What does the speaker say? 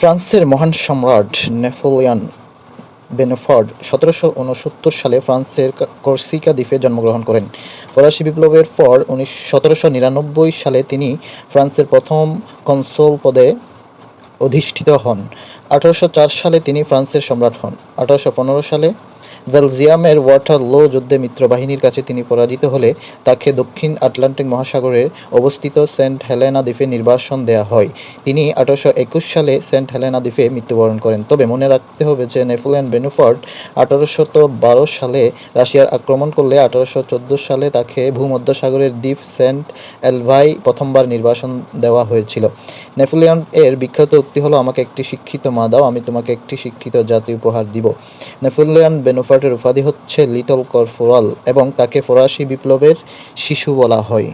ফ্রান্সের মহান সম্রাট নেফোলিয়ান বেনেফর্ড সতেরোশো উনসত্তর সালে ফ্রান্সের কর্সিকা দ্বীপে জন্মগ্রহণ করেন। ফরাসি বিপ্লবের পর উনিশ সতেরোশো নিরানব্বই সালে তিনি ফ্রান্সের প্রথম কনসোল পদে অধিষ্ঠিত হন। আঠারোশো চার সালে তিনি ফ্রান্সের সম্রাট হন। আঠারোশো পনেরো সালে বেলজিয়ামের ওয়াটার লো যুদ্ধে মিত্রবাহিনীর কাছে তিনি পরাজিত হলে তাকে দক্ষিণ আটলান্টিক মহাসাগরে অবস্থিত সেন্ট হেলেনা দ্বীপে নির্বাসন দেওয়া হয়। তিনি আঠারোশো একুশ সালে সেন্ট হেলেনা দ্বীপে মৃত্যুবরণ করেন। তবে মনে রাখতে হবে যে নেপোলিয়ন বেনুফার্ট আঠারোশত বারো সালে রাশিয়ার আক্রমণ করলে আঠারোশো চোদ্দ সালে তাকে ভূমধ্যসাগরের দ্বীপ সেন্ট এলভাই প্রথমবার নির্বাসন দেওয়া হয়েছিল। নেপোলিয়ন এর বিখ্যাত উক্তি হলো, আমাকে একটি শিক্ষিত মা দাও, আমি তোমাকে একটি শিক্ষিত জাতি উপহার দিব। নেফুলিয়ান বেনোফার্টের উপাধি হচ্ছে লিটল কর্ফোরাল এবং তাকে ফরাসি বিপ্লবের শিশু বলা হয়।